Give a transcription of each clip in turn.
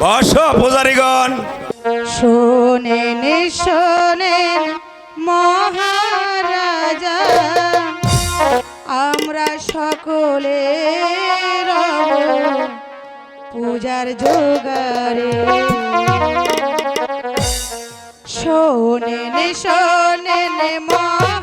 বস পূজারীগণ। শোনেন শোনেন মহারাজা আমরা সকলে পূজার জোগারে শোনেন শোনেন মহারাজা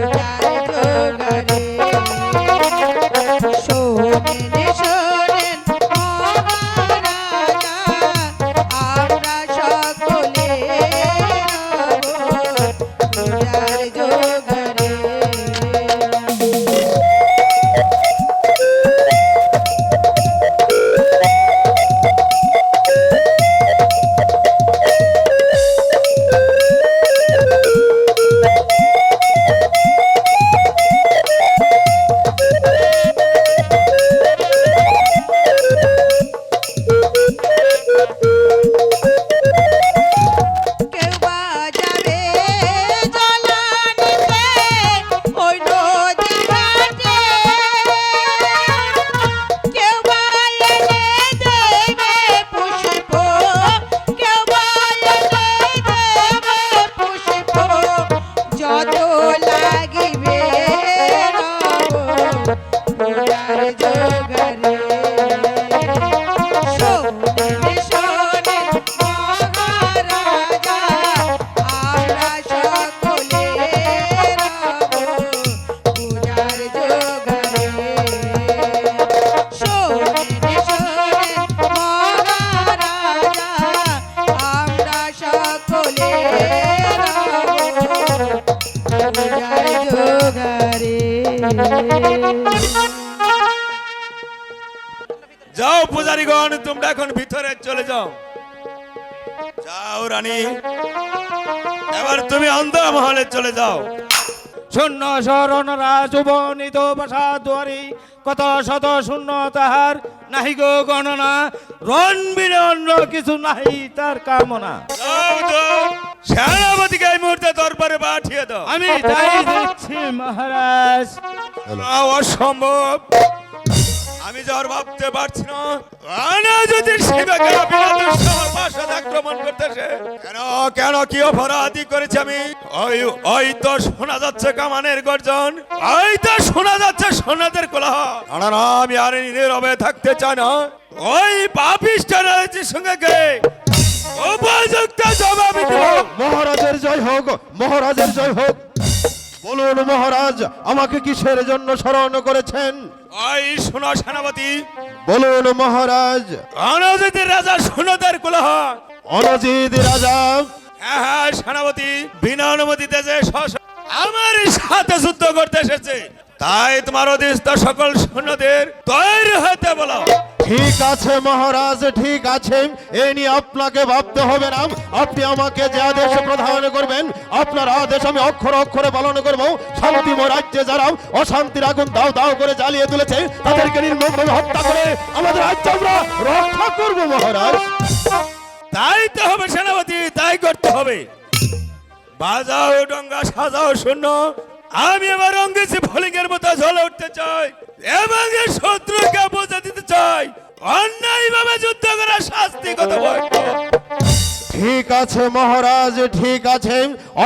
পূজার পূজারীগণ তোমরা এখন ভিতরে চলে যাও। যাও রানী। এবার তুমি অন্ধ মহলে চলে যাও। শূন্য শরণ রাজবনিত বাসা দুয়ারি কত শত শূন্য তাহার নাহি গো গণনা রণবীর অন্য কিছু নাহি তার কামনা। সেনাপতিকে এই মুহূর্তে দরবারে পাঠিয়ে দাও। আমি তাই দিচ্ছি মহারাজ। অসম্ভব। আমি যাওয়ার ভাবতে পারছি না। আনা যদি শিবাকে শহর বাসাতে আক্রমণ করতেছে কেন কেন কি অপরাধী করেছে আমি? ওই ওই তো শোনা যাচ্ছে কামানের গর্জন। ওই তো শোনা যাচ্ছে সোনাদের কোলাহ না না আমি আর নীরবে থাকতে চাই না। ওই পাপিষ্টার সঙ্গে গে উপযুক্ত জবাব মহারাজের জয় হোক, মহারাজের জয় হোক। বলুন মহারাজ আমাকে কিসের জন্য স্মরণ করেছেন? ওই শোনো সেনাপতি। বলুন মহারাজ। অনজিত রাজা সোনাদের কোলাহ। অনজিৎ রাজা। হ্যাঁ হ্যাঁ সেনাপতি বিনা অনুমতিতে যে আমার সাথে যুদ্ধ করতে এসেছে। তাই তোমার অধীস্থ সকল সৈন্যদের তৈরি হতে বলো। ঠিক আছে মহারাজ, ঠিক আছে। এ নিয়ে আপনাকে ভাবতে হবে না। আপনি আমাকে যে আদেশ প্রদান করবেন, আপনার আদেশ আমি অক্ষর অক্ষরে পালন করব। শান্তিম রাজ্যে যারা অশান্তির আগুন দাও দাও করে জ্বালিয়ে তুলেছে, তাদেরকে নির্মমভাবে হত্যা করে আমাদের রাজ্য আমরা রক্ষা করব মহারাজ। তাই তো হবে সেনাপতি, তাই করতে হবে। বাজাও ডঙ্গা, সাজাও শূন্য। আমি এবার অঙ্গেছি ফলিংয়ের মতো জ্বলে উঠতে চাই। এবং এই শত্রুকে বোঝা দিতে চাই। অন্যায় ভাবে যুদ্ধ করার শাস্তি কত বড়? ঠিক আছে মহারাজ, ঠিক আছে।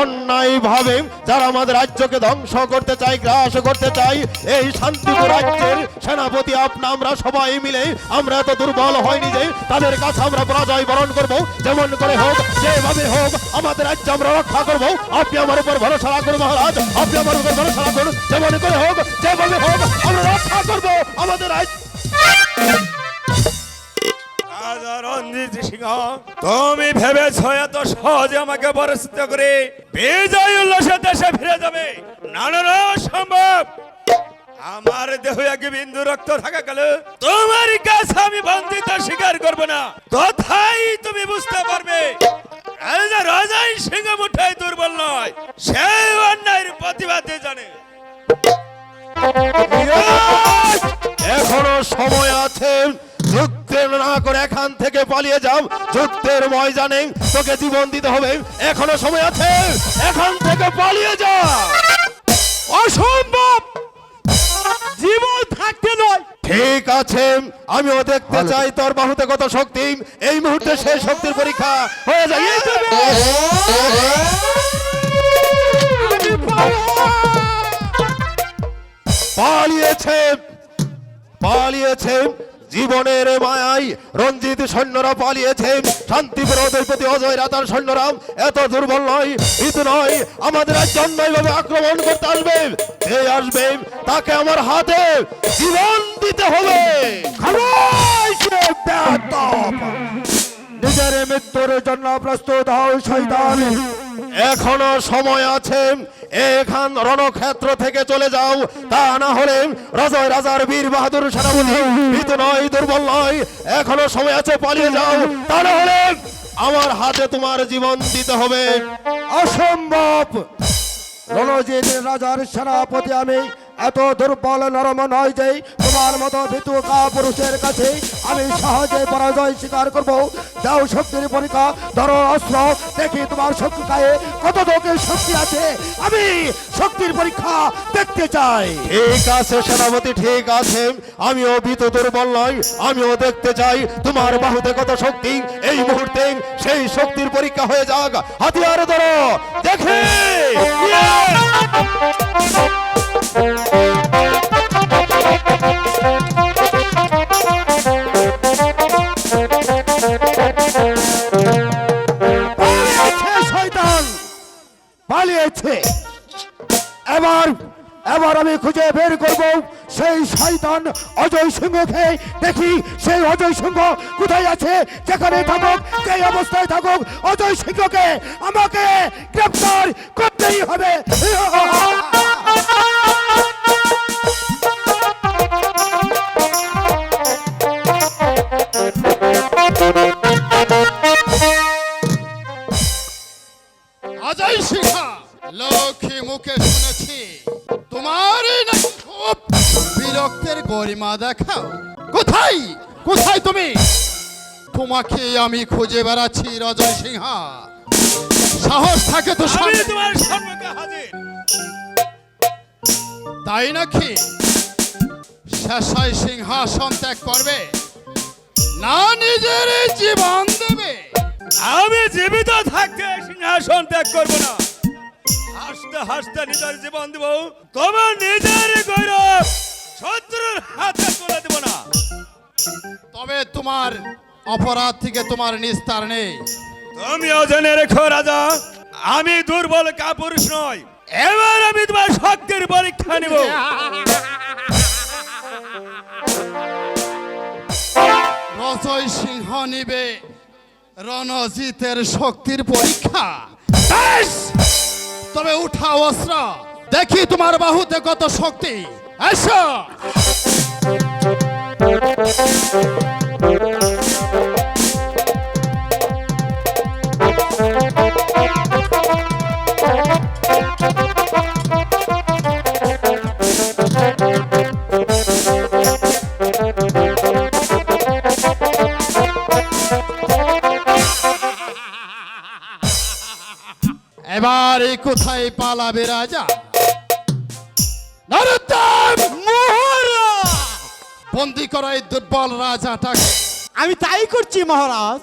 অন্যায় ভাবে যারা আমাদের রাজ্যকে ধ্বংস করতে চাই গ্রাস করতে চাই এই শান্তিপুর রাজ্যের সেনাপতি আপনা আমরা সবাই মিলে, আমরা এত দুর্বল হয়নি যে তাদের কাছে আমরা পরাজয় বরণ করব। যেমন করে হোক, যেভাবে হোক, আমাদের রাজ্য আমরা রক্ষা করব। আপনি আমার উপর ভরসা রাখুন মহারাজ, আপনি আমার উপর ভরসা রাখুন। যেমন করে হোক, যেভাবে হোক, আমরা রক্ষা করব আমাদের রাজ্য রাজা রঞ্জিত সিংহ তুমি ভেবেছ এত সহজে আমাকে পরাস্ত করে বিজয় উল্লাসের দেশে ফিরে যাবে? না সম্ভব আমার দেহ এক বিন্দু রক্ত থাকা গেল তোমার কাছে আমি বন্দিত স্বীকার করব না। তথাই তুমি বুঝতে পারবে। রাজা রাজাই সিংহ মুঠাই দুর্বল নয় সে অন্যায়ের প্রতিবাদে জানে। এখনও সময় আছে না করে থেকে পালিয়ে যাও। যুদ্ধের ময়দানে তোকে জীবন দিতে হবে। এখনও সময় আছে। এখান থেকে পালিয়ে যা। অসম্ভব। জীবন থাকতে নয়। ঠিক আছে আমিও দেখতে চাই তোর বাহুতে কত শক্তি। এই মুহূর্তে সেই শক্তির পরীক্ষা হয়ে যায়। পালিয়েছে। পালিয়েছে। জীবনের মায়াই রঞ্জিত সৈন্যরা পালিয়েছে। শান্তি বিরোধের প্রতি অজয় রাতার সৈন্যরা এত দুর্বল নয় ভীত নয় আমাদের অন্যায়ভাবে আক্রমণ করতে আসবে। যে আসবে? তাকে আমার হাতে জীবন দিতে হবে। নিজের মৃত্যুর জন্য প্রস্তুত হও শয়তান। এখনও সময় আছে এখান রণক্ষেত্র থেকে চলে যাও। তা না হলে রাজয় রাজার বীর বাহাদুর সেনাপতি ভীত নয় দুর্বল নয়। এখনও সময় আছে পালিয়ে যাও। তা না হলে আমার হাতে তোমার জীবন দিতে হবে। অসম্ভব। রণজিৎ রাজার সেনাপতি আমি এত দুর্বল নরম নয় যে তোমার মতো ভীতু পুরুষের কাছে আমি সহজে পরাজয় স্বীকার করব। দাও শক্তির পরীক্ষা ধরো অস্ত্র দেখি তোমার শক্তি গায়ে কত লোকের শক্তি আছে। আমি শক্তির পরীক্ষা দেখতে চাই। ঠিক আছে সেনাপতি ঠিক আছে। আমিও ভীত দুর্বল নয় আমিও দেখতে চাই তোমার বাহুতে কত শক্তি। এই মুহূর্তে সেই শক্তির পরীক্ষা হয়ে যাক। হাতিয়ার ধরো দেখে। এবার আমি খুঁজে বের করব সেই শয়তান অজয় সিংহকে। দেখি সেই অজয় সিংহ কোথায় আছে, যেখানে থাকুক যে অবস্থায় থাকুক, অজয় সিংহকে আমাকে গ্রেপ্তার করতেই হবে। দেখাও। কোথায়? কোথায় তুমি? তোমাকে আমি খুঁজে বেড়াচ্ছি রজয় সিংহা। সাহস থাকে তো তোমার তাই নাকি? শেষায় সিংহাসন ত্যাগ করবে। না নিজের জীবন দেবে। আমি জীবিত থাকতে সিংহাসন ত্যাগ করব না। হাসতে হাসতে নিজের জীবন দিব। তোমার নিজের গৌরব। শত্রুর হাতে তুলে দেব না। তবে তোমার অপরাধ থেকে তোমার নিস্তার নেই। তুমিও জেনে রেখো রাজা আমি দুর্বল কাপুরুষ নয় এবার আমি তোমার শক্তির পরীক্ষা নিব। রজয় সিংহ নিবে রণজিতের শক্তির পরীক্ষা। তবে উঠা অস্ত্র দেখি তোমার বাহুতে কত শক্তি। এসো এবার কোথায় পালাবে রাজা? বন্দি করা এই দুর্বল রাজাটাকে। আমি তাই করছি মহারাজ।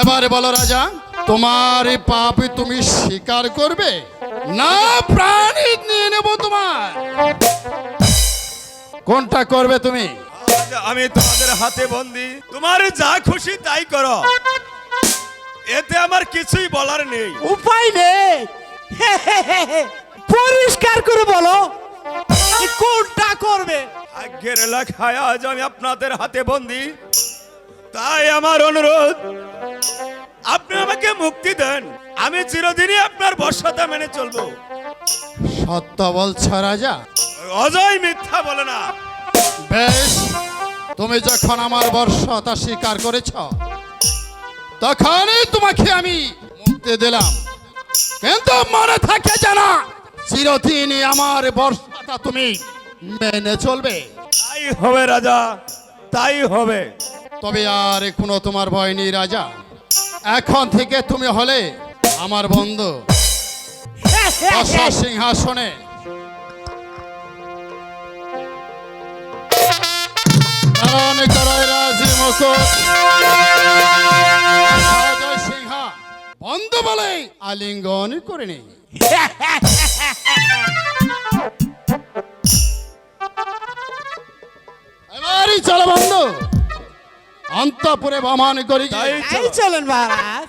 এবারে বলো রাজা তোমার এই পাপ তুমি স্বীকার করবে? না প্রাণী নিয়ে নেব তোমার। কোনটা করবে তুমি? আমি তোমাদের হাতে বন্দি। তোমার যা খুশি তাই করো। এতে আমার কিছুই বলার নেই। উপায় নেই। পরিষ্কার করে বলো। কোনটা করবে? ভাগ্যের লেখায় আজ আমি আপনাদের হাতে বন্দি। তাই আমার অনুরোধ আপনি আমাকে মুক্তি দেন। আমি চিরদিনই আপনার বর্ষতা মেনে চলবো। সত্য বলছ রাজা? অজয় মিথ্যা বলে না। বেশ তুমি যখন আমার বর্ষতা স্বীকার করেছ তখনই তোমাকে আমি মুক্তি দিলাম। কিন্তু মনে থাকে জানা চিরদিনই আমার বর্ষতা তুমি মেনে চলবে। তাই হবে রাজা তাই হবে। তবে আর কোনো তোমার ভয় নেই রাজা। এখন থেকে তুমি হলে আমার বন্ধু। সিংহাসনে। ধারণ করো রাজি মুকুট। সিংহা। বন্ধু বলে আলিঙ্গন করে নেই এবারই চলো বন্ধু। অন্তপুরে ভ্রমণ করি। এই চলেন মহারাজ